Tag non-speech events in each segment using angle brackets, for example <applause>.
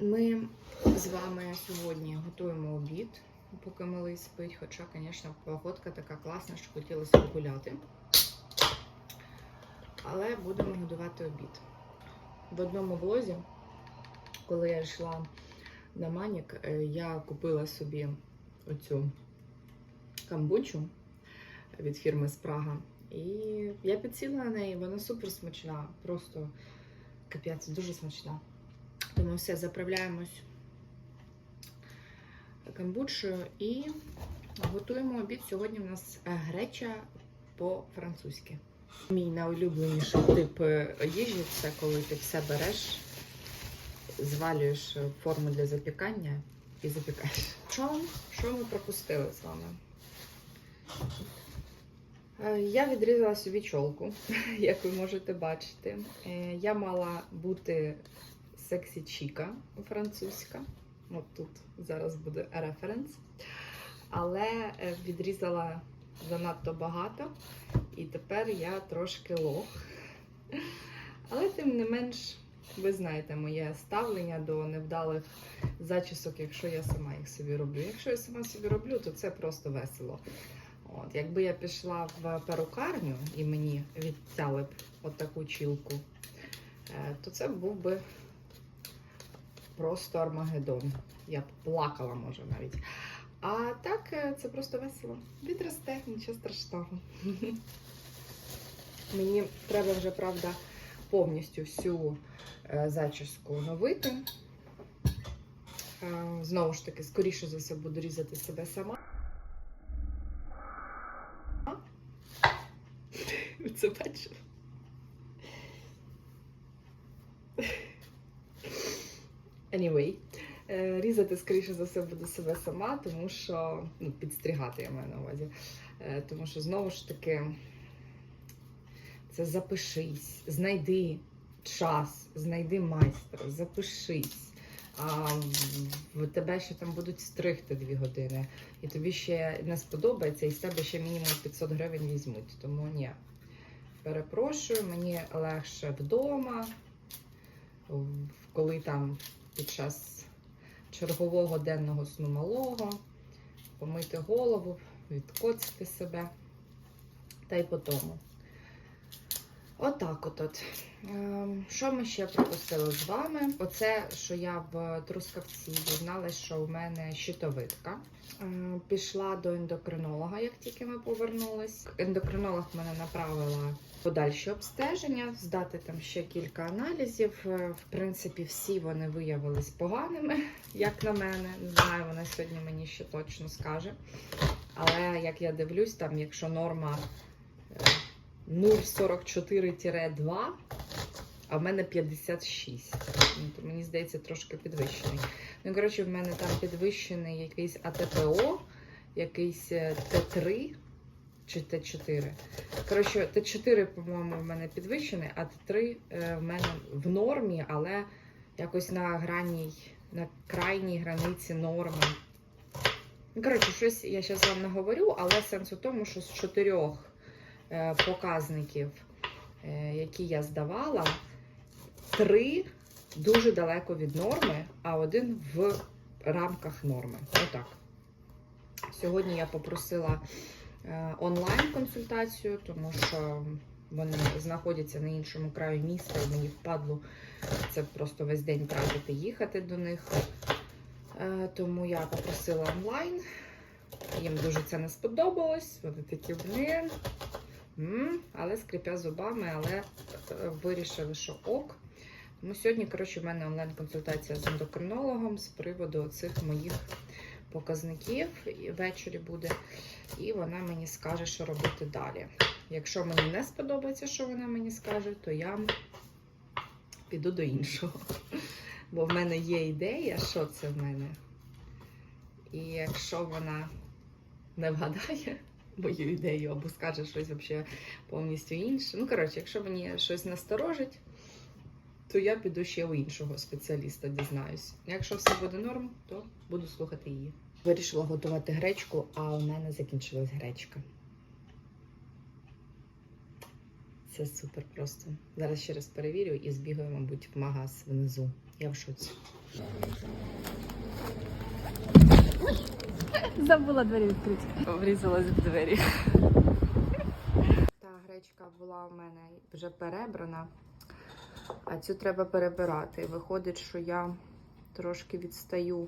Ми з вами сьогодні готуємо обід, поки малий спить. Хоча, звісно, погодка така класна, що хотілося гуляти. Але будемо готувати обід. В одному влозі, коли я йшла на Манік, е, я купила собі оцю камбучу від фірми Спрага. І я підсіла на неї, вона супер смачна, просто капець, дуже смачна. Тому все, заправляємось камбучою і готуємо обід. Сьогодні в нас е, греча по-французьки. Мій найулюбленіший тип е, їжі це коли ти все береш, звалюєш форму для запікання і запікаєш. Що, що ми пропустили з вами? Е, Я відрізала собі чолку, <laughs> як ви можете бачити. Я мала бути сексі чіка французька. От тут зараз буде референс. Але е, відрізала занадто багато, і тепер я трошки лох. Але тим не менш, ви знаєте моє ставлення до невдалих зачісок, якщо я сама їх собі роблю. Якщо я сама собі роблю, то це просто весело. От, якби я пішла в перукарню і мені відтяли б отаку чілку, е, то це був би просто Армагеддон. Я плакала, може, навіть. А так, е, це просто весело. Відросте, нічого страшного. <laughs> Мені треба вже, правда, повністю всю е, зачіску оновити. Е, Знову ж таки, скоріше за все, буду різати себе сама. Ви це бачили? Anyway, е, різати, скоріше за все, буду себе сама, тому що ну, підстригати я маю на увазі. Е, Тому що знову ж таки це запишись, знайди час, знайди майстра, запишись. А в тебе ще там будуть стригти дві години, і тобі ще не сподобається, і з тебе ще мінімум 500 гривень візьмуть. Тому ні. Перепрошую, мені легше вдома, коли там під час чергового денного сну малого, помити голову, відкоцити себе. Та й по тому. Отак от. от. Ем, Що ми ще пропустили з вами? Оце, що я в Трускавці дізналась, що у мене щитовидка. Е, Пішла до ендокринолога, як тільки ми повернулись. Ендокринолог мене направила подальші обстеження, здати там ще кілька аналізів. Е, В принципі, всі вони виявились поганими, <laughs> як на мене. Не знаю, вона сьогодні мені ще точно скаже. Але як я дивлюсь, там, якщо норма е, 0,44-2, а в мене 56. Ну, мені здається, трошки підвищений. Ну, коротше, в мене там підвищений якийсь АТПО, якийсь е, Т3 чи Т4. Коротше, Т4, по-моєму, в мене підвищений, а Т3 е, в мене в нормі, але якось на граній, на крайній границі норми. Ну, коротше, щось я зараз вам не говорю, але сенс у тому, що з чотирьох показників, е, які я здавала, три дуже далеко від норми, а один в рамках норми. Отак. Сьогодні я попросила е, онлайн-консультацію, тому що вони знаходяться на іншому краю міста, і мені впадло це просто весь день тратити їхати до них. Е, Тому я попросила онлайн. Їм дуже це не сподобалось. Вони такі, блін. Але скрипя зубами, але е, вирішили, що ок. Тому сьогодні, коротше, в мене онлайн-консультація з ендокринологом з приводу цих моїх показників. І ввечері буде. І вона мені скаже, що робити далі. Якщо мені не сподобається, що вона мені скаже, то я піду до іншого. Бо в мене є ідея, що це в мене. І якщо вона не вгадає мою ідею або скаже щось взагалі повністю інше. Ну, коротше, якщо мені щось насторожить, то я піду ще у іншого спеціаліста, дізнаюсь. Якщо все буде норм, то буду слухати її. Вирішила готувати гречку, а у мене закінчилась гречка. Це супер просто. Зараз ще раз перевірю і збігаю, мабуть, в магаз внизу. Я в шоці. Забула двері відкрити. Врізалась в двері. Та гречка була у мене вже перебрана, а цю треба перебирати. Виходить, що я трошки відстаю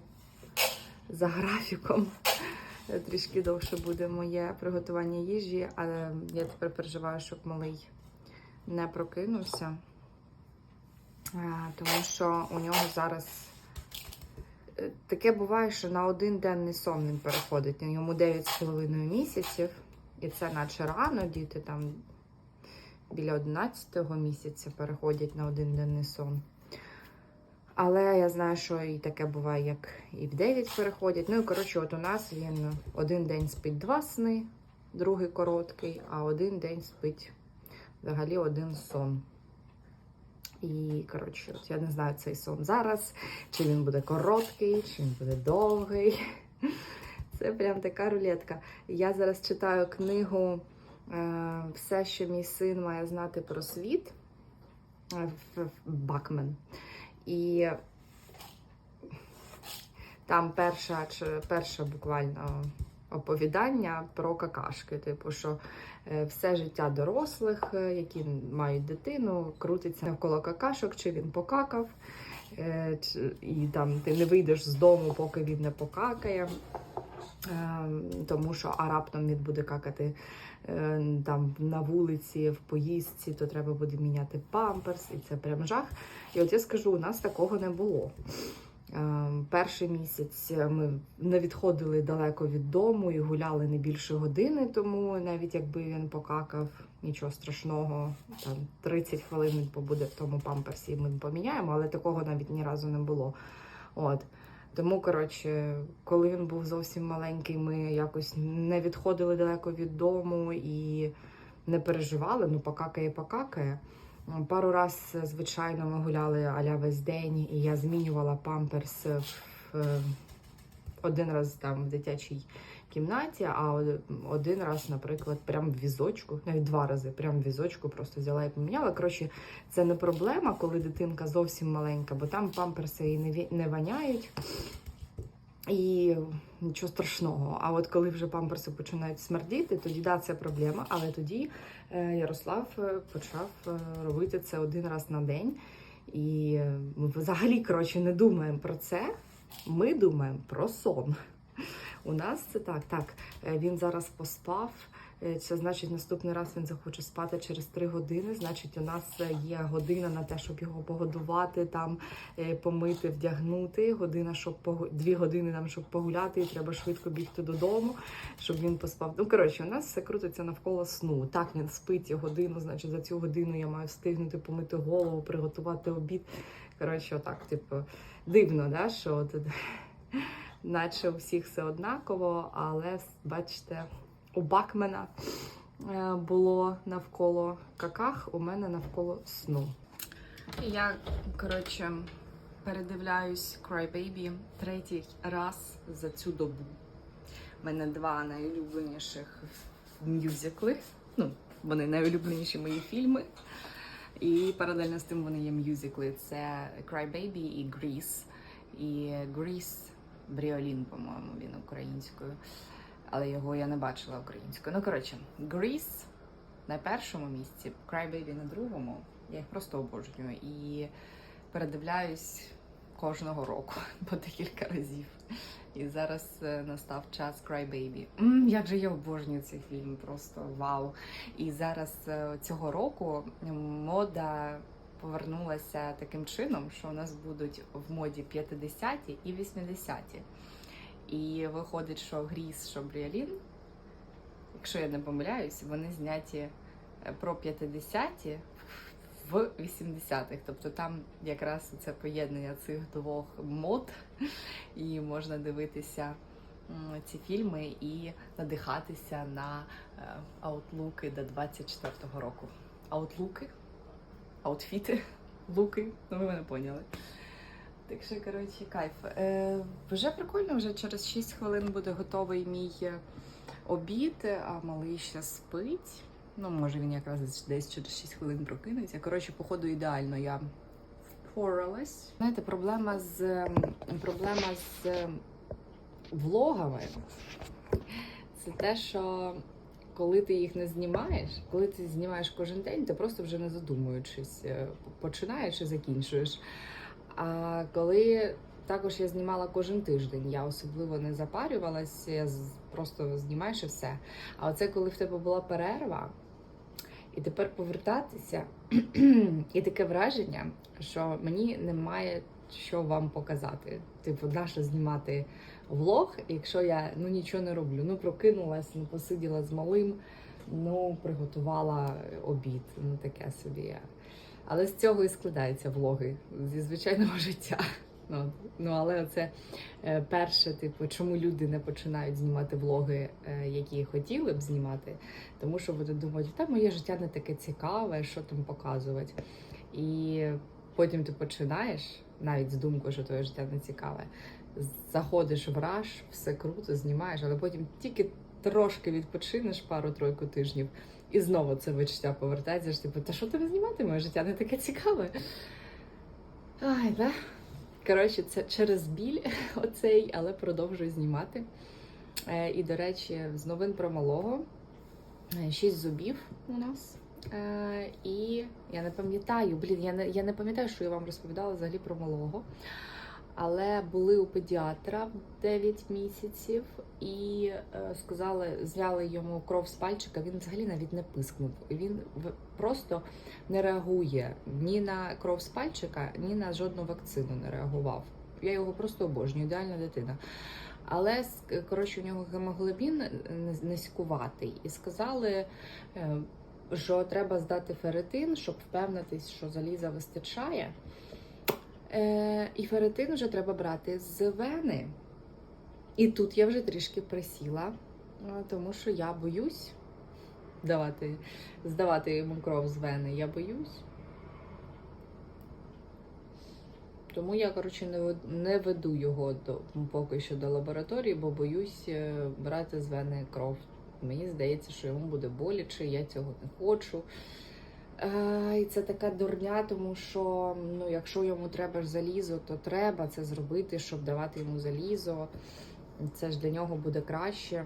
за графіком. Трішки довше буде моє приготування їжі, але я тепер переживаю, щоб малий не прокинувся. Тому що у нього зараз е, таке буває, що на один денний сон він переходить. Йому 9,5 місяців. І це наче рано, діти там біля 11-го місяця переходять на один денний сон. Але я знаю, що і таке буває, як і в 9 переходять. Ну і коротше, от у нас він один день спить два сни, другий короткий, а один день спить взагалі один сон. І, коротше, от я не знаю цей сон зараз, чи він буде короткий, чи він буде довгий. <laughs> Це прям така рулетка. Я зараз читаю книгу е, Все, що мій син має знати про світ е, Бакмен. І там перша, перше буквально оповідання про какашки. Типу, що е, все життя дорослих, е, які мають дитину, крутиться навколо какашок, чи він покакав. е, І там ти не вийдеш з дому, поки він не покакає. Тому що а раптом він буде какати там на вулиці, в поїздці, то треба буде міняти памперс, і це прям жах. І от я скажу, у нас такого не було. Ем, Перший місяць ми не відходили далеко від дому і гуляли не більше години, тому навіть якби він покакав, нічого страшного, там 30 хвилин він побуде в тому памперсі, і ми поміняємо, але такого навіть ні разу не було. От. Тому, коротше, коли він був зовсім маленький, ми якось не відходили далеко від дому і не переживали, ну покакає, покакає. Пару раз, звичайно, ми гуляли аля весь день, і я змінювала памперс в, в- один раз там в дитячій кімнаті, а один раз, наприклад, прям в візочку, навіть два рази, прям в візочку просто взяла і поміняла. Коротше, це не проблема, коли дитинка зовсім маленька, бо там памперси і не, воняють. І нічого страшного. А от коли вже памперси починають смердіти, тоді да, це проблема. Але тоді е, Ярослав е, почав е, робити це один раз на день. І е, ми взагалі коротше не думаємо про це. Ми думаємо про сон. У нас це так. Так, е, він зараз поспав. Е, Це значить, наступний раз він захоче спати через три години. Значить, у нас е, є година на те, щоб його погодувати, там е, помити, вдягнути. Година, щоб погу... дві години нам, щоб погуляти, і треба швидко бігти додому, щоб він поспав. Ну коротше, у нас все крутиться навколо сну. Так він спить годину. Значить, за цю годину я маю встигнути помити голову, приготувати обід. Коротше, отак, типу, дивно, да, що от, <laughs> наче у всіх все однаково, але бачите, у Бакмена е, було навколо каках, у мене навколо сну. Я, коротше, передивляюсь Cry Baby третій раз за цю добу. У мене два найулюбленіших мюзикли. Ну, вони найулюбленіші мої фільми. І паралельно з тим вони є мюзикли. Це Cry Baby і Grease. І Grease Бріолін, по-моєму, він українською. Але його я не бачила українською. Ну, коротше, Grease на першому місці, Cry Baby на другому. Я їх просто обожнюю. І передивляюсь кожного року <laughs> по декілька разів. І зараз е, настав час Cry Baby. М, як же я обожнюю цей фільм, просто вау. І зараз е, цього року мода повернулася таким чином, що у нас будуть в моді 50-ті і 80-ті. І виходить, що Гріс, що Бріалін, якщо я не помиляюсь, вони зняті е, про 50-ті в 80-х. Тобто там якраз це поєднання цих двох мод, і можна дивитися ці фільми і надихатися на е, аутлуки до 24-го року. Аутлуки, аутфіти, луки, ну ви мене поняли. Так що, коротше, кайф. Е, вже прикольно, вже через 6 хвилин буде готовий мій обід, а малий ще спить. Ну, може, він якраз десь через 6 хвилин прокинеться. Коротше, походу, ідеально. Я Poreless. Знаєте, проблема з ем, проблема з ем, влогами це те, що коли ти їх не знімаєш, коли ти знімаєш кожен день, ти просто вже не задумуючись, е, починаєш і закінчуєш. А коли також я знімала кожен тиждень, я особливо не запарювалася, я просто знімаєш і все. А оце коли в тебе була перерва, і тепер повертатися, <clears throat> і таке враження, що мені немає що вам показати. Типу, нащо знімати влог, якщо я ну нічого не роблю. Ну прокинулась, ну посиділа з малим, ну приготувала обід. Ну таке собі. Але з цього і складаються влоги зі звичайного <laughs> життя. Ну, ну але це е, перше, типу, чому люди не починають знімати влоги, е, які хотіли б знімати, тому що вони думають, та моє життя не таке цікаве, що там показувати. І потім ти починаєш навіть з думкою, що твоє життя не цікаве. Заходиш в раж, все круто, знімаєш, але потім тільки трошки відпочинеш пару-тройку тижнів, і знову це відчуття повертається. ж, Типу, та що там знімати? Моє життя не таке цікаве. Ай, да. Коротше, це через біль <laughs> оцей, але продовжую знімати. Е, і, до речі, з новин про малого е, шість зубів у нас. Е, і я не пам'ятаю, блін, я не, я не пам'ятаю, що я вам розповідала взагалі про малого. Але були у педіатра в 9 місяців і е, сказали, зняли йому кров з пальчика. Він взагалі навіть не пискнув. Він просто не реагує ні на кров з пальчика, ні на жодну вакцину не реагував. Я його просто обожнюю, ідеальна дитина. Але коротше, у нього гемоглобін низ- низькуватий. І сказали, е, що треба здати ферритин, щоб впевнитись, що заліза вистачає. Е, і ферритин вже треба брати з вени. І тут я вже трішки присіла, е, тому що я боюсь давати, здавати йому кров з вени. Я боюсь. Тому я, коротше, не, не веду його до, поки що до лабораторії, бо боюсь е, брати з вени кров. Мені здається, що йому буде боляче, я цього не хочу. І це така дурня, тому що ну, якщо йому треба залізо, то треба це зробити, щоб давати йому залізо. Це ж для нього буде краще.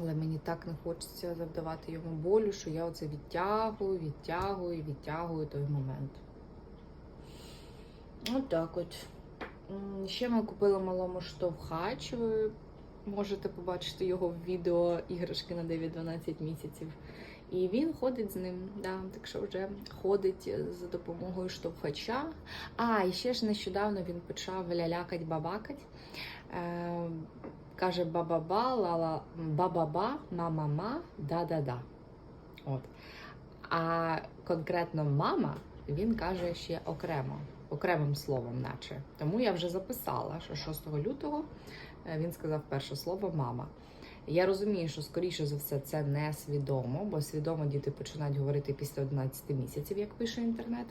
Але мені так не хочеться завдавати йому болю, що я оце відтягую, відтягую, відтягую той момент. Отак от. Ще ми купили малому штовхач. Ви можете побачити його в відео іграшки на 9-12 місяців. І він ходить з ним, да, так що вже ходить за допомогою штовхача. А, і ще ж нещодавно він почав лялякать бабакать. Е, каже баба-ба, ла-ла, ба-ба-ба, ма-ма-ма, да-да-да. От. А конкретно мама він каже ще окремо, окремим словом, наче. Тому я вже записала, що 6 лютого е, він сказав перше слово мама. Я розумію, що скоріше за все це не свідомо, бо свідомо діти починають говорити після 11 місяців, як пише інтернет.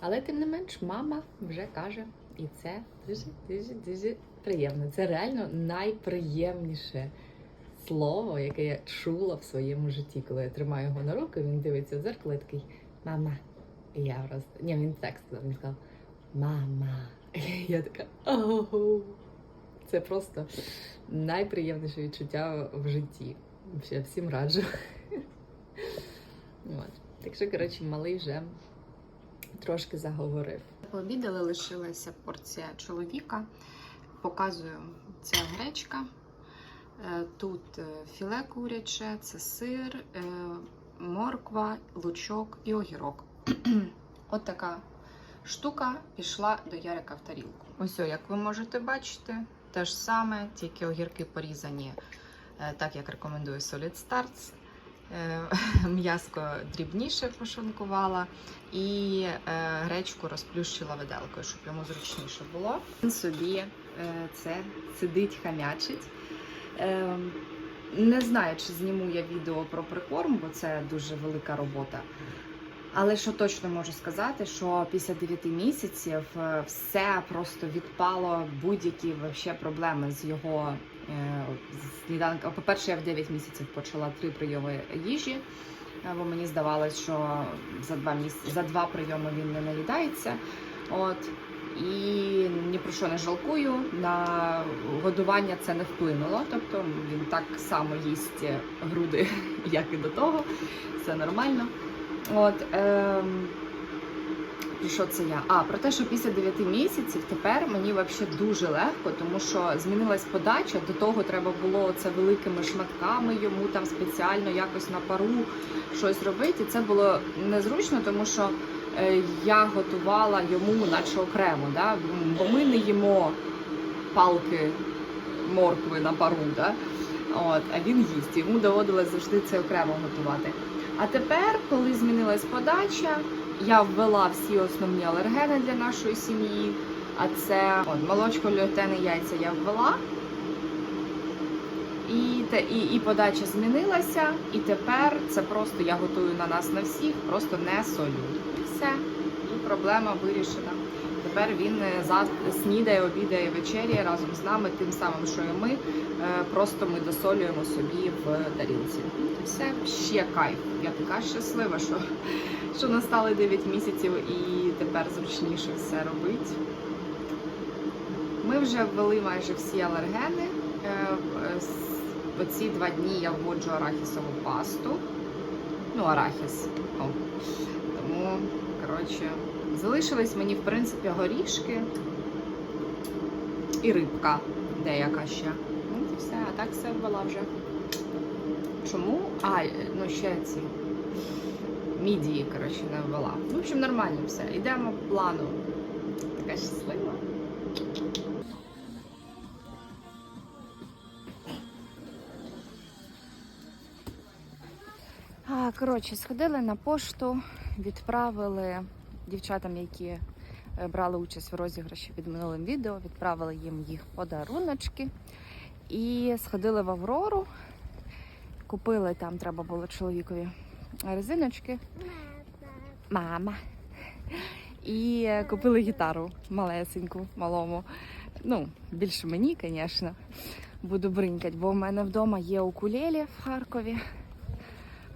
Але тим не менш, мама вже каже, і це дуже дуже дуже приємно. Це реально найприємніше слово, яке я чула в своєму житті, коли я тримаю його на руки, він дивиться в дзеркало і такий мама. І я просто ні, він так сказав, він сказав мама. <laughs> І я така оу. Це просто найприємніше відчуття в житті. Я всім раджу. <laughs> От. Так що, коротше, малий вже трошки заговорив. Пообідали, лишилася порція чоловіка. Показую ця гречка. Е, Тут е, філе куряче, це сир, е, морква, лучок і огірок. <clears throat> От така штука пішла до Ярика в тарілку. Ось, як ви можете бачити, те ж саме, тільки огірки порізані, е, так як рекомендує Solid Starts. Е, <laughs> М'яско дрібніше пошинкувала і е, гречку розплющила виделкою, щоб йому зручніше було. Він собі це сидить, хамячить. Не знаю, чи зніму я відео про прикорм, бо це дуже велика робота. Але що точно можу сказати, що після 9 місяців е, все просто відпало будь-які вообще проблеми з його е, сніданком. По-перше, я в 9 місяців почала три прийоми їжі, бо мені здавалось, що за два місяці за два прийоми він не наїдається. От. І ні про що не жалкую. На годування це не вплинуло. Тобто він так само їсть груди, <laughs> як і до того. Все нормально. От, ем, про що це я? А, про те, що після 9 місяців тепер мені взагалі дуже легко, тому що змінилась подача. До того треба було це великими шматками йому там спеціально якось на пару щось робити. Це було незручно, тому що е, я готувала йому наче окремо, да? бо ми не їмо палки моркви на пару. Да? От, а він їсть. Йому доводилось завжди це окремо готувати. А тепер, коли змінилась подача, я ввела всі основні алергени для нашої сім'ї. А це от, молочко, льотени, яйця я ввела. І, та, і, і подача змінилася, і тепер це просто я готую на нас на всіх, просто не солю. І все. І проблема вирішена. Тепер він е, снідає, обідає вечеряє разом з нами, тим самим, що і ми. Е, Просто ми досолюємо собі в тарілці. Все ще кайф. Я така щаслива, що, що настали 9 місяців і тепер зручніше все робити. Ми вже ввели майже всі алергени. Е, Оці два дні я вводжу арахісову пасту. Ну, арахіс. О. Тому, коротше, залишились мені, в принципі, горішки і рибка деяка ще. Ну, і все, а так все ввела вже. Чому? А, ну ще ці мідії, коротше, не ввела. В общем, нормально все. Йдемо по плану. Така щаслива. Коротше, сходили на пошту, відправили дівчатам, які е, брали участь в розіграші під минулим відео, відправили їм їх подаруночки. І сходили в Аврору, купили там, треба було чоловікові резиночки. Мама. І е, купили гітару малесеньку, малому. Ну, більше мені, звісно, буду бринькати, бо в мене вдома є укулелі в Харкові,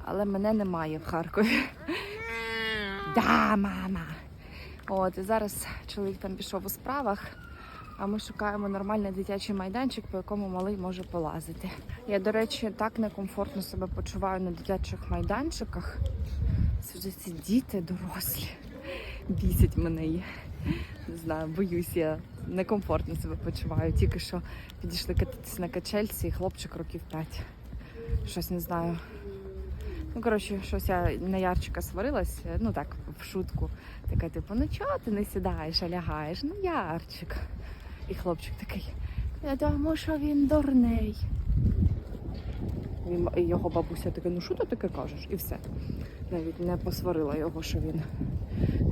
але мене немає в Харкові. Да, мама. От, і зараз чоловік там пішов у справах, а ми шукаємо нормальний дитячий майданчик, по якому малий може полазити. Я, до речі, так некомфортно себе почуваю на дитячих майданчиках. Це вже ці діти дорослі. Бісять мене. Не знаю, боюсь, я некомфортно себе почуваю. Тільки що підійшли кататися на качельці, і хлопчик років 5. Щось не знаю. Ну, коротше, щось я на Ярчика сварилась, ну так, в шутку. Така, типу, ну чого ти не сідаєш, а лягаєш? Ну, Ярчик. І хлопчик такий, я тому що він дурний. І його бабуся така, ну що ти таке кажеш? І все. Навіть не посварила його, що він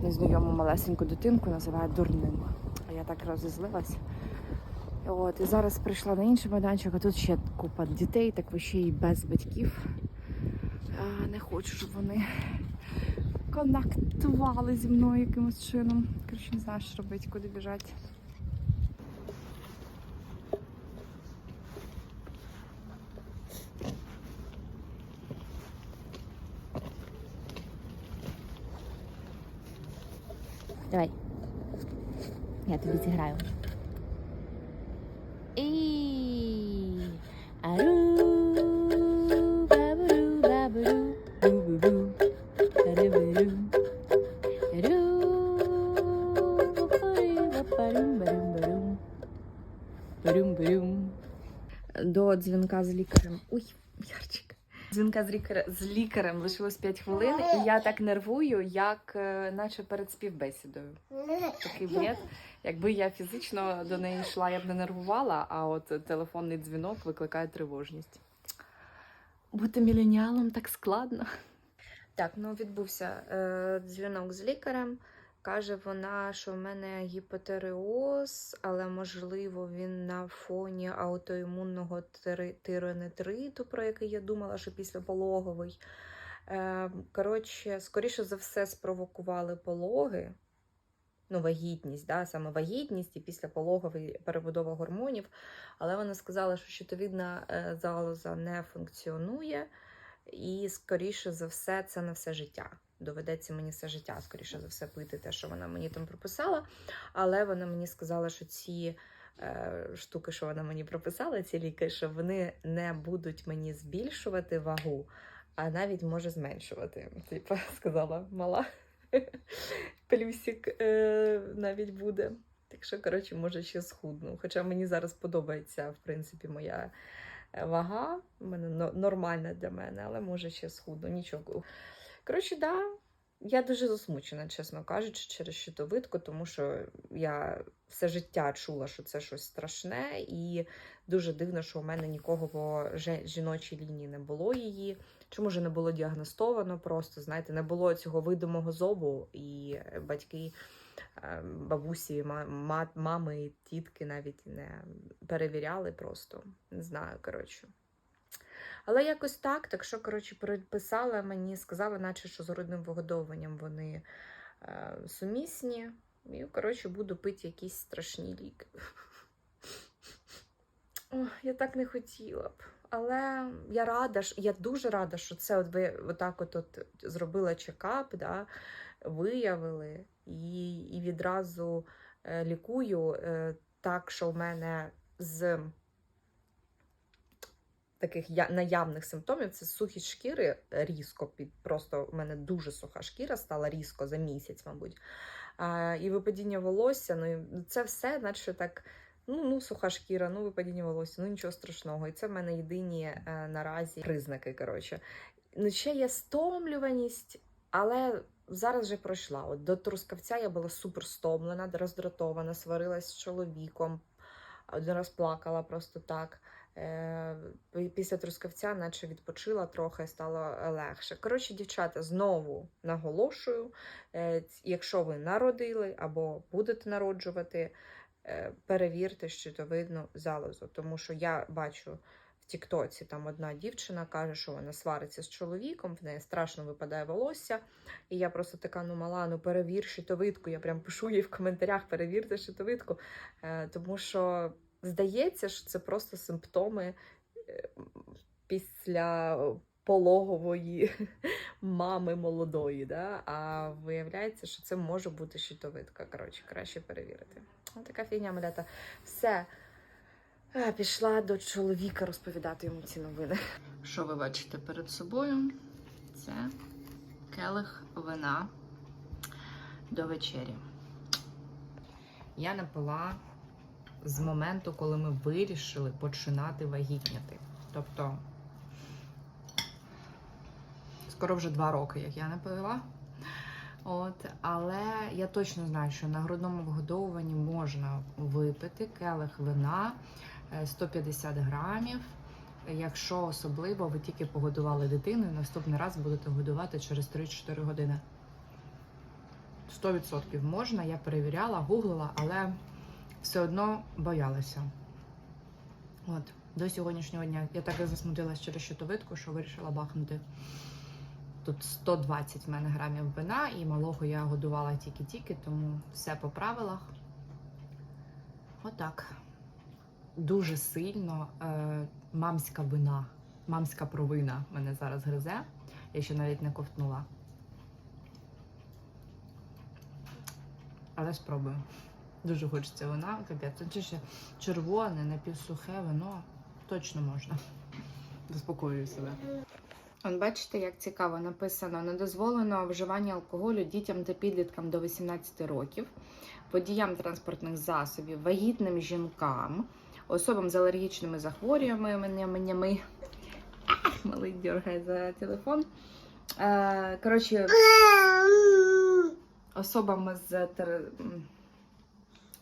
незнайому малесеньку дитинку називає дурним. А я так розізлилась. От, і зараз прийшла на інший майданчик, а тут ще купа дітей, так ви ще й без батьків. Не хочу, щоб вони конактували зі мною якимось чином. Коротше, не знаю, що робити, куди біжати. Давай. Я тобі зіграю. Барум До дзвінка з лікарем. Ой, Ярчик. Дзвінка з лікарем, з лікарем лишилось 5 хвилин, і я так нервую, як е, наче перед співбесідою. Такий бред. Якби я фізично до неї йшла, я б не нервувала, а от телефонний дзвінок викликає тривожність. Бути міленіалом так складно. Так, ну відбувся е, дзвінок з лікарем. Каже вона, що в мене гіпотереоз, але можливо він на фоні аутоімунного тиронетриту, про який я думала, що післяпологовий. Е, коротше, скоріше за все, спровокували пологи. Ну, вагітність, да, саме вагітність і післяпологовий перебудова гормонів. Але вона сказала, що щитовідна е, залоза не функціонує, і, скоріше за все, це на все життя. Доведеться мені все життя, скоріше за все, пити те, що вона мені там прописала. Але вона мені сказала, що ці е, штуки, що вона мені прописала, ці ліки, що вони не будуть мені збільшувати вагу, а навіть може зменшувати. Типа <laughs> сказала мала. Плюсик е, навіть буде. Так що, коротше, може ще схудну. Хоча мені зараз подобається, в принципі, моя е, вага. Мене нормальна для мене, але може ще схудну. Нічого. Коротше, да, я дуже засмучена, чесно кажучи, через щитовидку, тому що я все життя чула, що це щось страшне, і дуже дивно, що у мене нікого по жіночій лінії не було її. Чому ж не було діагностовано? Просто знаєте, не було цього видимого зобу, і батьки, е, бабусі, ма- ма- мами, тітки навіть не перевіряли просто. Не знаю, коротше. Але якось так, так що, коротше, переписала мені, сказала, наче що з грудним вигодовуванням вони е, сумісні. І, коротше, буду пити якісь страшні ліки. <laughs> Я так не хотіла б. Але я рада, я дуже рада, що це от ви отак от, от зробила чекап, да, виявили і, і відразу е, лікую е, так, що в мене з таких наявних симптомів це сухість шкіри різко під просто у мене дуже суха шкіра стала різко за місяць, мабуть. А, і випадіння волосся, ну це все, наче так. Ну, ну, суха шкіра, ну випадіння волосся, ну нічого страшного. І це в мене єдині е, наразі признаки. Коротше, ну ще є стомлюваність, але зараз вже пройшла. От до трускавця я була супер стомлена, роздратована, сварилась з чоловіком, один раз плакала просто так. Е, Після трускавця, наче відпочила трохи, стало легше. Коротше, дівчата, знову наголошую: е, якщо ви народили або будете народжувати, е, перевірте щитовидну залозу. Тому що я бачу Тіктоці там одна дівчина каже, що вона свариться з чоловіком, в неї страшно випадає волосся. І я просто така, ну мала, ну перевір щитовидку. Я прям пишу їй в коментарях, перевірте щитовидку. Е, Тому що здається, що це просто симптоми е, після пологової <laughs> мами молодої. Да? А виявляється, що це може бути щитовидка. Коротше, краще перевірити. Така фігня малята. Все. Пішла до чоловіка розповідати йому ці новини. Що ви бачите перед собою? Це келих вина до вечері. Я напила з моменту, коли ми вирішили починати вагітняти. Тобто, скоро вже два роки, як я не пила. От, але я точно знаю, що на грудному вигодовуванні можна випити келих вина 150 грамів. Якщо особливо ви тільки погодували дитину, і наступний раз будете годувати через 3-4 години. 100% можна, я перевіряла, гуглила, але все одно боялася. От, до сьогоднішнього дня я так і засмутилась через щитовидку, що вирішила бахнути. Тут 120 в мене грамів вина, і малого я годувала тільки-тільки, тому все по правилах. Отак. Дуже сильно е, мамська вина, мамська провина мене зараз гризе. Я ще навіть не ковтнула. Але спробую. Дуже хочеться вина, капець. Це ще червоне, напівсухе вино. Точно можна. Заспокоюю себе. От бачите, як цікаво написано: не дозволено вживання алкоголю дітям та підліткам до 18 років, водіям транспортних засобів, вагітним жінкам, особам з алергічними захворюваннями. <laughs> Малий дергає за телефон. Е, Коротше, особам з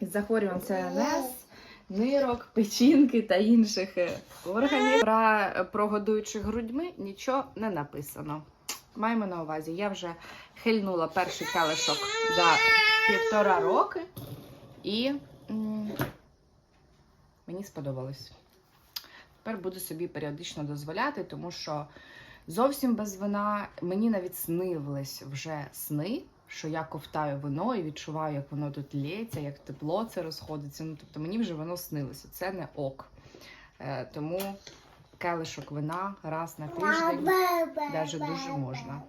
захворюванням ЦНС, нирок, печінки та інших е, органів. Про, про годуючих грудьми нічого не написано. Маємо на увазі, я вже хильнула перший калишок за півтора роки, і мені сподобалось. Тепер буду собі періодично дозволяти, тому що зовсім без вина мені навіть снились вже сни, що я ковтаю вино і відчуваю, як воно тут лється, як тепло це розходиться. Ну, тобто мені вже воно снилося. Це не ок. Е, тому келишок вина раз на тиждень навіть дуже можна.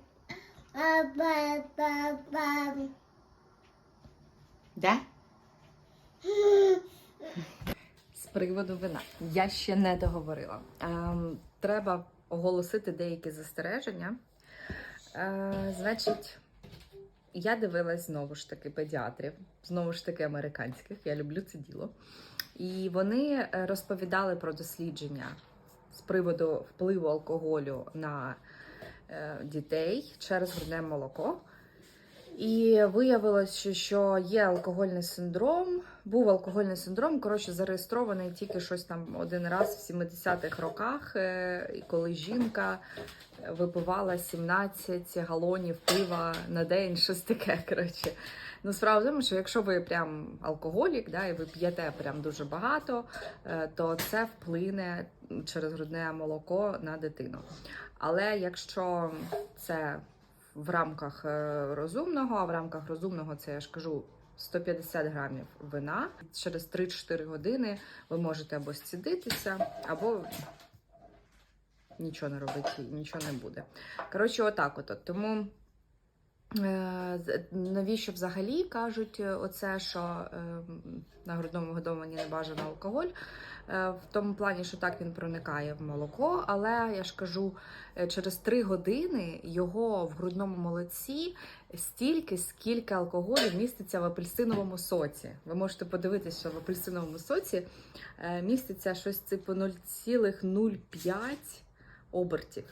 Де? <laughs> Приводу вина. Я ще не договорила. Ем, треба оголосити деякі застереження. Е, значить, я дивилась знову ж таки педіатрів, знову ж таки американських. Я люблю це діло. І вони розповідали про дослідження з приводу впливу алкоголю на е, дітей через грудне молоко. І виявилось, що- є алкогольний синдром. Був алкогольний синдром, коротше, зареєстрований тільки щось там один раз в 70-х роках, е, коли жінка випивала 17 галонів пива на день, щось таке. Коротше. Ну, справа в тому, що якщо ви прям алкоголік, да, і ви п'єте прям дуже багато, е, то це вплине через грудне молоко на дитину. Але якщо це в рамках е, розумного, а в рамках розумного це я ж кажу 150 грамів вина. Через 3-4 години ви можете або зцідитися, або нічого не робити, нічого не буде. Коротше, отак от. Тому е, навіщо взагалі кажуть е, оце, що на грудному годованні не бажано алкоголь? Е, В тому плані, що так він проникає в молоко, але я ж кажу, е, через 3 години його в грудному молоці стільки, скільки алкоголю міститься в апельсиновому соці. Ви можете подивитися, що в апельсиновому соці е, міститься щось типу 0,05 обертів.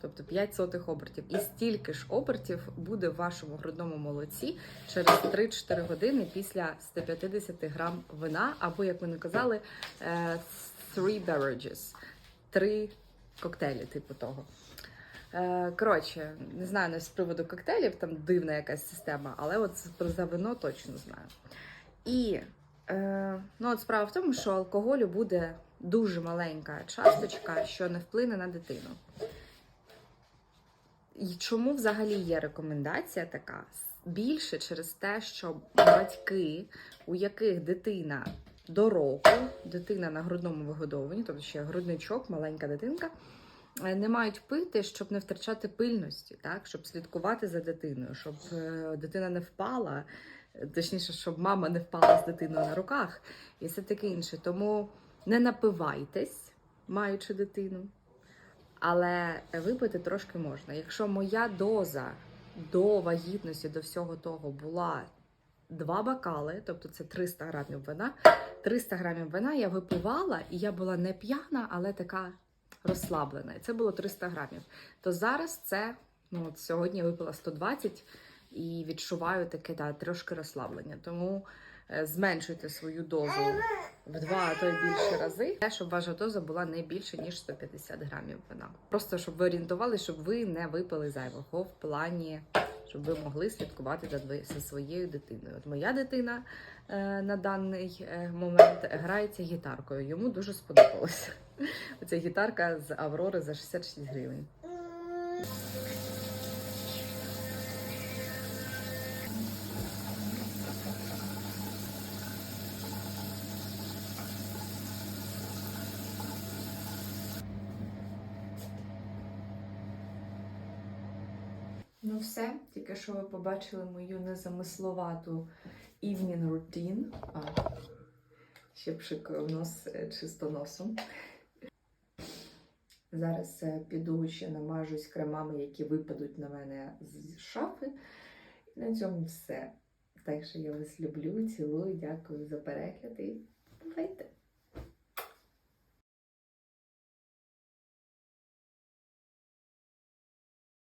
Тобто 5 сотих обертів. І стільки ж обертів буде в вашому грудному молоці через 3-4 години після 150 грам вина, або, як ми казали, е, three beverages. Три коктейлі, типу того. Е, Коротше, не знаю не з приводу коктейлів, там дивна якась система, але от про за вино точно знаю. І е, ну, от справа в тому, що алкоголю буде дуже маленька часточка, що не вплине на дитину. І чому взагалі є рекомендація така? Більше через те, що батьки, у яких дитина до року, дитина на грудному вигодовуванні, тобто ще грудничок, маленька дитинка, е, не мають пити, щоб не втрачати пильності, так? щоб слідкувати за дитиною, щоб е, дитина не впала, точніше, щоб мама не впала з дитиною на руках і все таке інше. Тому не напивайтесь, маючи дитину. Але випити трошки можна. Якщо моя доза до вагітності, до всього того була два бокали, тобто це 300 грамів вина. 300 грамів вина я випивала, і я була не п'яна, але така розслаблена. І це було 300 грамів. То зараз це, ну от сьогодні я випила 120 і відчуваю таке да, трошки розслаблення. Тому е, зменшуйте свою дозу в два, а то й більше рази, Те, щоб ваша доза була не більше ніж 150 грамів вина. Просто щоб ви орієнтували, щоб ви не випили зайвого в плані, щоб ви могли слідкувати за за своєю дитиною. От моя дитина е, на даний е, момент грається гітаркою. Йому дуже сподобалося. Оця гітарка з Аврори за 66 гривень. Ну все, тільки що ви побачили мою незамисловату evening routine. А, ще пшикаю в нос е, чисто носом. Зараз е, піду ще намажусь кремами, які випадуть на мене з шафи. І на цьому все. Так що я вас люблю, цілую, дякую за перегляд і бувайте!